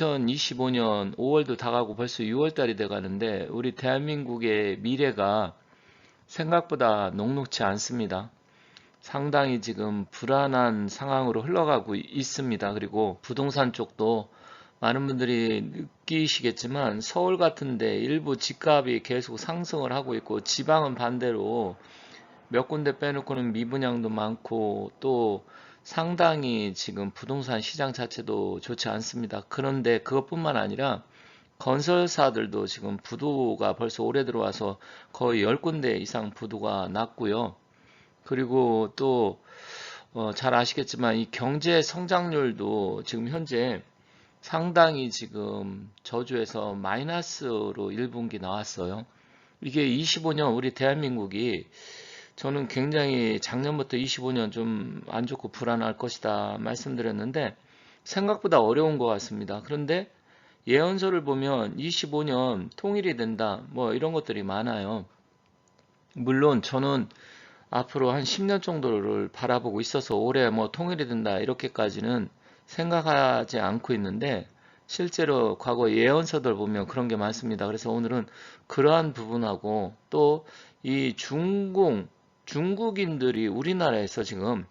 2025년 5월도 다 가고 벌써 6월달이 돼 가는데 우리 대한민국의 미래가 생각보다 녹록치 않습니다. 상당히 지금 불안한 상황으로 흘러가고 있습니다. 그리고 부동산 쪽도 많은 분들이 느끼시겠지만 서울 같은데 일부 집값이 계속 상승을 하고 있고 지방은 반대로 몇 군데 빼놓고는 미분양도 많고 또 상당히 지금 부동산 시장 자체도 좋지 않습니다. 그런데 그것뿐만 아니라 건설사들도 지금 부도가 벌써 올해 들어와서 거의 10군데 이상 부도가 났고요. 그리고 또잘 어, 아시겠지만 이 경제 성장률도 지금 현재 상당히 지금 저주에서 마이너스로 1분기 나왔어요. 이게 25년 우리 대한민국이 저는 굉장히 작년부터 25년 좀 안 좋고 불안할 것이다 말씀드렸는데 생각보다 어려운 것 같습니다. 그런데 예언서를 보면 25년 통일이 된다 뭐 이런 것들이 많아요. 물론 저는 앞으로 한 10년 정도를 바라보고 있어서 올해 뭐 통일이 된다 이렇게까지는 생각하지 않고 있는데 실제로 과거 예언서들 보면 그런 게 많습니다. 그래서 오늘은 그러한 부분하고 또 이 중공 중국인들이 우리나라에서 지금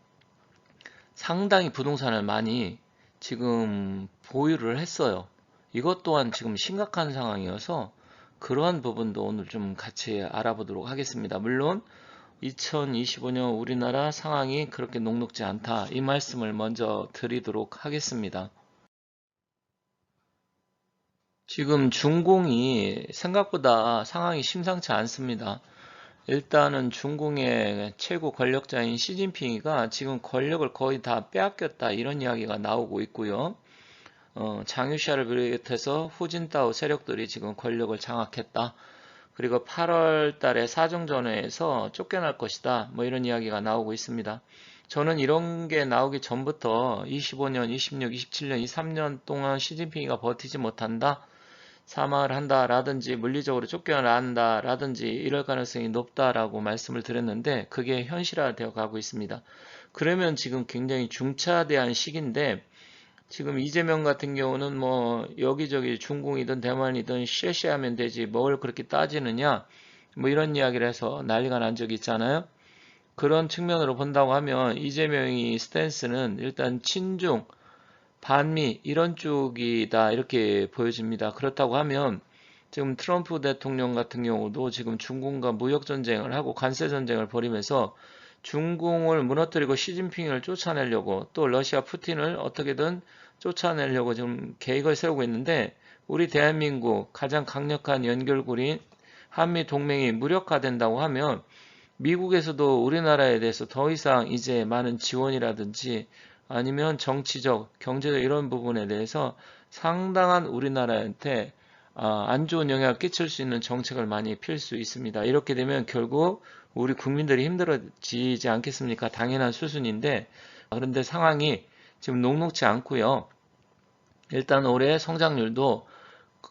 상당히 부동산을 많이 지금 보유를 했어요. 이것 또한 지금 심각한 상황이어서 그러한 부분도 오늘 좀 같이 알아보도록 하겠습니다. 물론 2025년 우리나라 상황이 그렇게 녹록지 않다. 이 말씀을 먼저 드리도록 하겠습니다. 지금 중공이 생각보다 상황이 심상치 않습니다. 일단은 중공의 최고 권력자인 시진핑이가 지금 권력을 거의 다 빼앗겼다 이런 이야기가 나오고 있고요. 어, 장유샤를 비롯해서 후진타오 세력들이 지금 권력을 장악했다. 그리고 8월 달에 사정전회에서 쫓겨날 것이다. 뭐 이런 이야기가 나오고 있습니다. 저는 이런 게 나오기 전부터 25년, 26, 27년, 이 3년 동안 시진핑이가 버티지 못한다. 사망을 한다 라든지 물리적으로 쫓겨난다 라든지 이럴 가능성이 높다라고 말씀을 드렸는데 그게 현실화되어 가고 있습니다. 그러면 지금 굉장히 중차대한 시기인데 지금 이재명 같은 경우는 뭐 여기저기 중공이든 대만이든 쉐쉐하면 되지 뭘 그렇게 따지느냐 뭐 이런 이야기를 해서 난리가 난 적이 있잖아요. 그런 측면으로 본다고 하면 이재명이 스탠스는 일단 친중, 반미 이런 쪽이다 이렇게 보여집니다. 그렇다고 하면 지금 트럼프 대통령 같은 경우도 지금 중국과 무역 전쟁을 하고 관세 전쟁을 벌이면서 중공을 무너뜨리고 시진핑을 쫓아내려고 또 러시아 푸틴을 어떻게든 쫓아내려고 지금 계획을 세우고 있는데 우리 대한민국 가장 강력한 연결고리인 한미 동맹이 무력화된다고 하면 미국에서도 우리나라에 대해서 더 이상 이제 많은 지원이라든지 아니면 정치적, 경제적 이런 부분에 대해서 상당한 우리나라한테 아, 안 좋은 영향을 끼칠 수 있는 정책을 많이 필 수 있습니다. 이렇게 되면 결국 우리 국민들이 힘들어지지 않겠습니까? 당연한 수순인데 그런데 상황이 지금 녹록지 않고요. 일단 올해 성장률도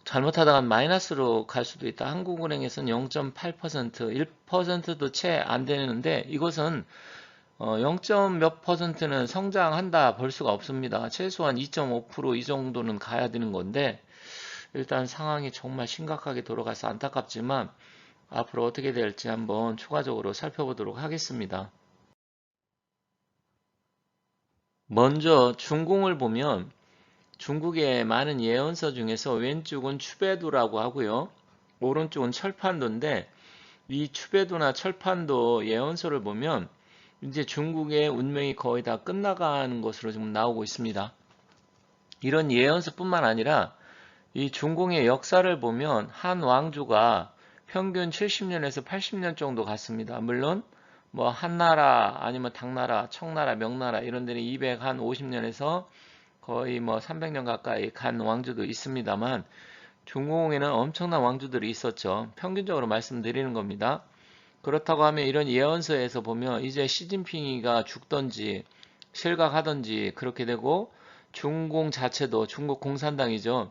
잘못하다가 마이너스로 갈 수도 있다. 한국은행에서는 0.8% 1%도 채 안 되는데 이것은 0.몇 어, 퍼센트는 성장한다 볼 수가 없습니다. 최소한 2.5%이 정도는 가야 되는 건데 일단 상황이 정말 심각하게 돌아가서 안타깝지만 앞으로 어떻게 될지 한번 추가적으로 살펴보도록 하겠습니다. 먼저 중공을 보면 중국의 많은 예언서 중에서 왼쪽은 추배도라고 하고요. 오른쪽은 철판도인데 이 추배도나 철판도 예언서를 보면 이제 중국의 운명이 거의 다 끝나가는 것으로 지금 나오고 있습니다. 이런 예언서뿐만 아니라 이 중공의 역사를 보면 한 왕조가 평균 70년에서 80년 정도 갔습니다. 물론 뭐 한나라 아니면 당나라, 청나라, 명나라 이런 데는 250년에서 거의 뭐 300년 가까이 간 왕조도 있습니다만 중공에는 엄청난 왕조들이 있었죠. 평균적으로 말씀드리는 겁니다. 그렇다고 하면 이런 예언서에서 보면 이제 시진핑이가 죽던지 실각하던지 그렇게 되고 중공 자체도 중국 공산당이죠.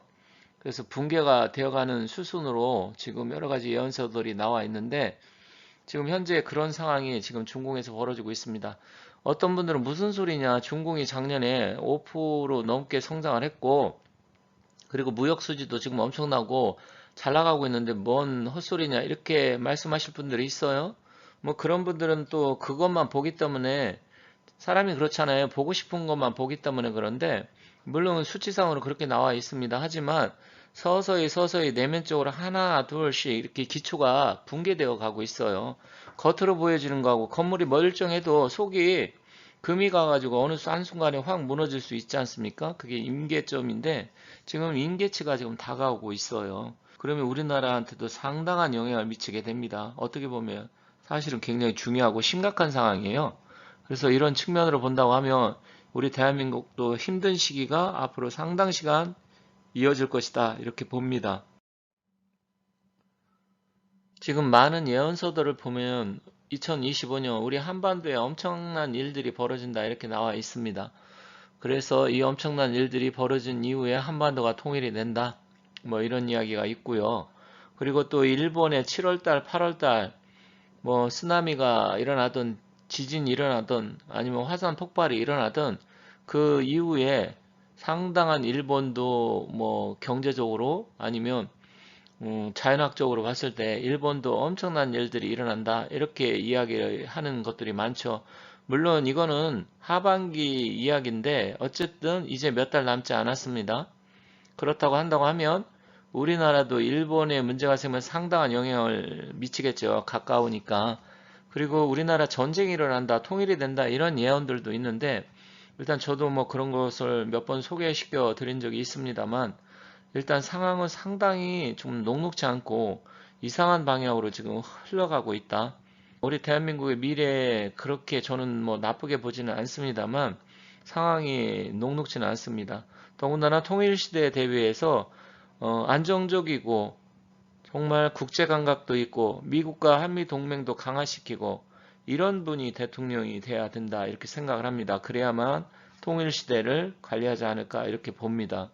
그래서 붕괴가 되어가는 수순으로 지금 여러 가지 예언서들이 나와 있는데 지금 현재 그런 상황이 지금 중공에서 벌어지고 있습니다. 어떤 분들은 무슨 소리냐 중공이 작년에 5% 넘게 성장을 했고 그리고 무역 수지도 지금 엄청나고 잘 나가고 있는데 뭔 헛소리냐 이렇게 말씀하실 분들이 있어요. 뭐 그런 분들은 또 그것만 보기 때문에 사람이 그렇잖아요. 보고 싶은 것만 보기 때문에 그런데 물론 수치상으로 그렇게 나와 있습니다. 하지만 서서히 서서히 내면적으로 하나 둘씩 이렇게 기초가 붕괴되어 가고 있어요. 겉으로 보여지는 거하고 건물이 멀쩡해도 속이 금이 가가지고 어느 한순간에 확 무너질 수 있지 않습니까? 그게 임계점인데 지금 임계치가 지금 다가오고 있어요. 그러면 우리나라한테도 상당한 영향을 미치게 됩니다. 어떻게 보면 사실은 굉장히 중요하고 심각한 상황이에요. 그래서 이런 측면으로 본다고 하면 우리 대한민국도 힘든 시기가 앞으로 상당 시간 이어질 것이다. 이렇게 봅니다. 지금 많은 예언서들을 보면 2025년 우리 한반도에 엄청난 일들이 벌어진다 이렇게 나와 있습니다. 그래서 이 엄청난 일들이 벌어진 이후에 한반도가 통일이 된다. 뭐 이런 이야기가 있고요. 그리고 또 일본의 7월달, 8월달 뭐 쓰나미가 일어나던 지진이 일어나던 아니면 화산 폭발이 일어나던 그 이후에 상당한 일본도 뭐 경제적으로 아니면 음, 자연학적으로 봤을 때 일본도 엄청난 일들이 일어난다 이렇게 이야기를 하는 것들이 많죠. 물론 이거는 하반기 이야기인데 어쨌든 이제 몇 달 남지 않았습니다. 그렇다고 한다고 하면 우리나라도 일본에 문제가 생기면 상당한 영향을 미치겠죠. 가까우니까. 그리고 우리나라 전쟁이 일어난다, 통일이 된다 이런 예언들도 있는데 일단 저도 뭐 그런 것을 몇 번 소개시켜 드린 적이 있습니다만 일단 상황은 상당히 좀 녹록지 않고 이상한 방향으로 지금 흘러가고 있다. 우리 대한민국의 미래에 그렇게 저는 뭐 나쁘게 보지는 않습니다만 상황이 녹록지는 않습니다. 더군다나 통일시대에 대비해서 어, 안정적이고 정말 국제 감각도 있고 미국과 한미 동맹도 강화시키고 이런 분이 대통령이 돼야 된다 이렇게 생각을 합니다. 그래야만 통일 시대를 관리하지 않을까 이렇게 봅니다.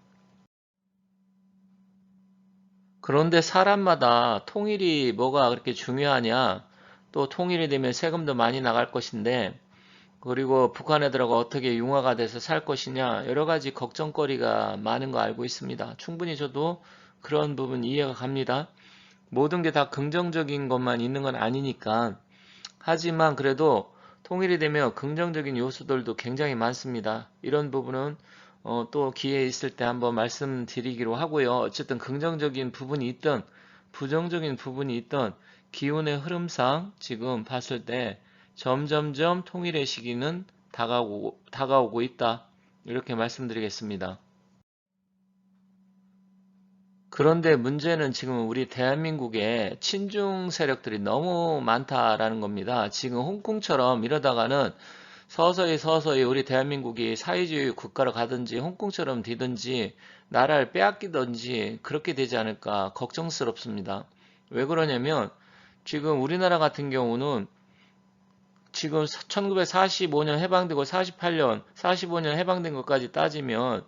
그런데 사람마다 통일이 뭐가 그렇게 중요하냐 또 통일이 되면 세금도 많이 나갈 것인데 그리고 북한 애들하고 어떻게 융화가 돼서 살 것이냐 여러 가지 걱정거리가 많은 거 알고 있습니다. 충분히 저도 그런 부분 이해가 갑니다. 모든 게 다 긍정적인 것만 있는 건 아니니까 하지만 그래도 통일이 되면 긍정적인 요소들도 굉장히 많습니다. 이런 부분은 어, 또 기회 있을 때 한번 말씀드리기로 하고요. 어쨌든 긍정적인 부분이 있던 부정적인 부분이 있던 기운의 흐름상 지금 봤을 때 점점점 통일의 시기는 다가오고, 다가오고 있다. 이렇게 말씀드리겠습니다. 그런데 문제는 지금 우리 대한민국에 친중 세력들이 너무 많다라는 겁니다. 지금 홍콩처럼 이러다가는 서서히 서서히 우리 대한민국이 사회주의 국가로 가든지 홍콩처럼 되든지 나라를 빼앗기든지 그렇게 되지 않을까 걱정스럽습니다. 왜 그러냐면 지금 우리나라 같은 경우는 지금 1945년 해방되고 48년, 45년 해방된 것까지 따지면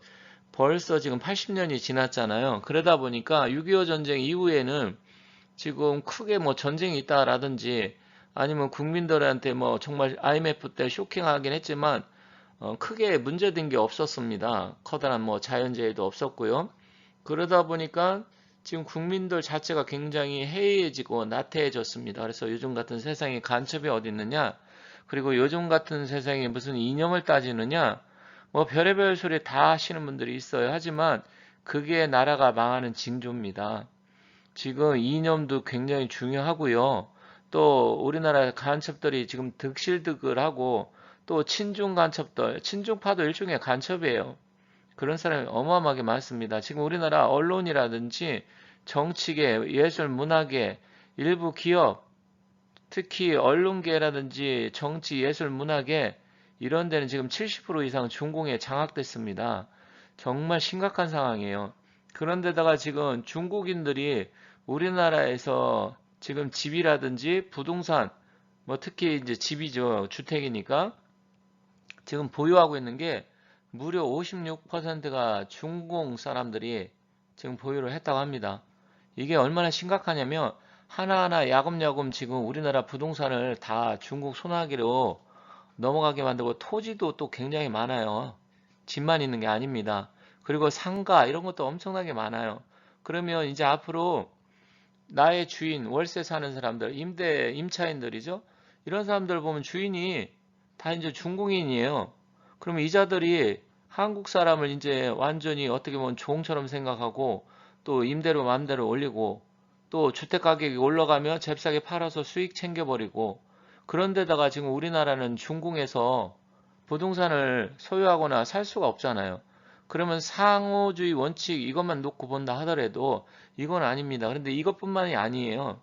벌써 지금 80년이 지났잖아요. 그러다 보니까 6.25 전쟁 이후에는 지금 크게 뭐 전쟁이 있다라든지 아니면 국민들한테 뭐 정말 IMF 때 쇼킹하긴 했지만 어 크게 문제된 게 없었습니다. 커다란 뭐 자연재해도 없었고요. 그러다 보니까 지금 국민들 자체가 굉장히 해이해지고 나태해졌습니다. 그래서 요즘 같은 세상에 간첩이 어디 있느냐? 그리고 요즘 같은 세상에 무슨 이념을 따지느냐? 뭐 별의별 소리 다 하시는 분들이 있어요. 하지만 그게 나라가 망하는 징조입니다. 지금 이념도 굉장히 중요하고요. 또 우리나라 간첩들이 지금 득실득을하고 또 친중 간첩들, 친중파도 일종의 간첩이에요. 그런 사람이 어마어마하게 많습니다. 지금 우리나라 언론이라든지 정치계, 예술, 문화계, 일부 기업, 특히 언론계라든지 정치, 예술, 문화계 이런 데는 지금 70% 이상 중공에 장악됐습니다. 정말 심각한 상황이에요. 그런데다가 지금 중국인들이 우리나라에서 지금 집이라든지 부동산, 뭐 특히 이제 집이죠. 주택이니까 지금 보유하고 있는 게 무려 56%가 중공 사람들이 지금 보유를 했다고 합니다. 이게 얼마나 심각하냐면 하나하나 야금야금 지금 우리나라 부동산을 다 중국 소나기로 넘어가게 만들고 토지도 또 굉장히 많아요. 집만 있는 게 아닙니다. 그리고 상가 이런 것도 엄청나게 많아요. 그러면 이제 앞으로 나의 주인, 월세 사는 사람들, 임대, 임차인들이죠. 이런 사람들 보면 주인이 다 이제 중공인이에요. 그러면 이자들이 한국 사람을 이제 완전히 어떻게 보면 종처럼 생각하고 또 임대료 마음대로 올리고 또 주택 가격이 올라가면 잽싸게 팔아서 수익 챙겨버리고 그런데다가 지금 우리나라는 중공에서 부동산을 소유하거나 살 수가 없잖아요. 그러면 상호주의 원칙 이것만 놓고 본다 하더라도 이건 아닙니다. 그런데 이것뿐만이 아니에요.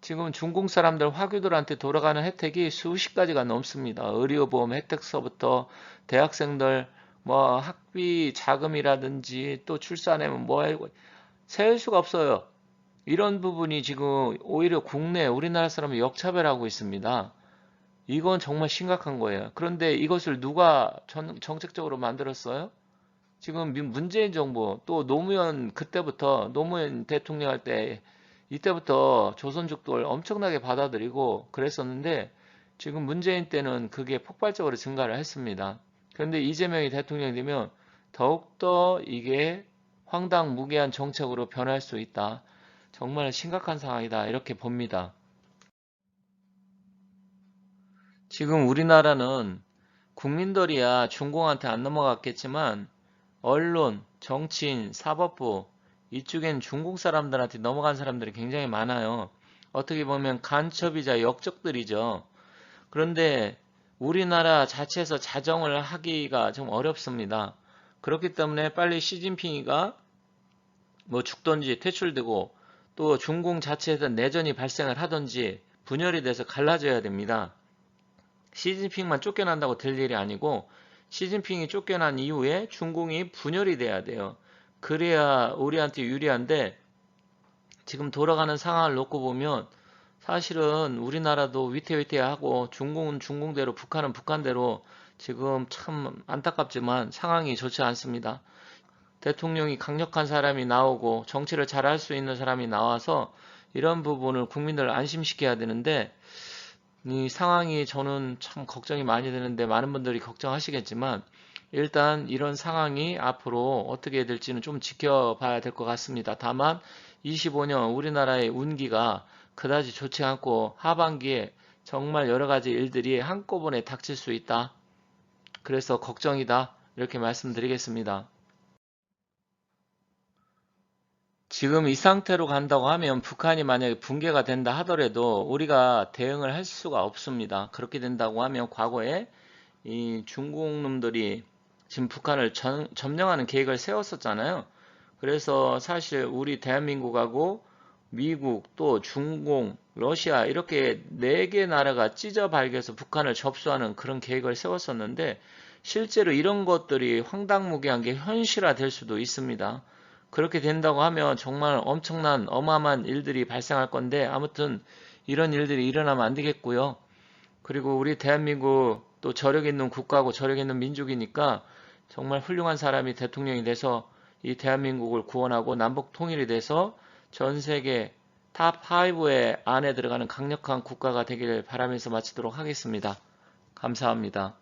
지금 중공 사람들 화교들한테 돌아가는 혜택이 수십 가지가 넘습니다. 의료보험 혜택서부터 대학생들 뭐 학비 자금이라든지 또 출산하면 뭐 하고 세울 수가 없어요. 이런 부분이 지금 오히려 국내 우리나라 사람을 역차별하고 있습니다. 이건 정말 심각한 거예요. 그런데 이것을 누가 전- 정책적으로 만들었어요? 지금 민- 문재인 정부 또 노무현 그때부터 노무현 대통령 할 때 이때부터 조선족들 엄청나게 받아들이고 그랬었는데 지금 문재인 때는 그게 폭발적으로 증가를 했습니다. 그런데 이재명이 대통령이 되면 더욱더 이게 황당무계한 정책으로 변할 수 있다. 정말 심각한 상황이다. 이렇게 봅니다. 지금 우리나라는 국민들이야 중공한테 안 넘어갔겠지만 언론, 정치인, 사법부 이쪽엔 중국 사람들한테 넘어간 사람들이 굉장히 많아요. 어떻게 보면 간첩이자 역적들이죠. 그런데 우리나라 자체에서 자정을 하기가 좀 어렵습니다. 그렇기 때문에 빨리 시진핑이가 뭐 죽던지 퇴출되고 또 중공 자체에서 내전이 발생을 하던지 분열이 돼서 갈라져야 됩니다. 시진핑만 쫓겨난다고 될 일이 아니고 시진핑이 쫓겨난 이후에 중공이 분열이 돼야 돼요. 그래야 우리한테 유리한데 지금 돌아가는 상황을 놓고 보면 사실은 우리나라도 위태위태하고 중공은 중공대로 북한은 북한대로 지금 참 안타깝지만 상황이 좋지 않습니다. 대통령이 강력한 사람이 나오고 정치를 잘할 수 있는 사람이 나와서 이런 부분을 국민들을 안심시켜야 되는데 이 상황이 저는 참 걱정이 많이 되는데 많은 분들이 걱정하시겠지만 일단 이런 상황이 앞으로 어떻게 될지는 좀 지켜봐야 될 것 같습니다. 다만 25년 우리나라의 운기가 그다지 좋지 않고 하반기에 정말 여러 가지 일들이 한꺼번에 닥칠 수 있다. 그래서 걱정이다. 이렇게 말씀드리겠습니다. 지금 이 상태로 간다고 하면 북한이 만약에 붕괴가 된다 하더라도 우리가 대응을 할 수가 없습니다. 그렇게 된다고 하면 과거에 이 중국 놈들이 지금 북한을 전, 점령하는 계획을 세웠었잖아요. 그래서 사실 우리 대한민국하고 미국 또 중공, 러시아 이렇게 네 개 나라가 찢어 발겨서 북한을 접수하는 그런 계획을 세웠었는데 실제로 이런 것들이 황당무계한 게 현실화 될 수도 있습니다. 그렇게 된다고 하면 정말 엄청난 어마어마한 일들이 발생할 건데 아무튼 이런 일들이 일어나면 안 되겠고요. 그리고 우리 대한민국 또 저력 있는 국가고 저력 있는 민족이니까 정말 훌륭한 사람이 대통령이 돼서 이 대한민국을 구원하고 남북 통일이 돼서 전 세계 탑 5의 안에 들어가는 강력한 국가가 되기를 바라면서 마치도록 하겠습니다. 감사합니다.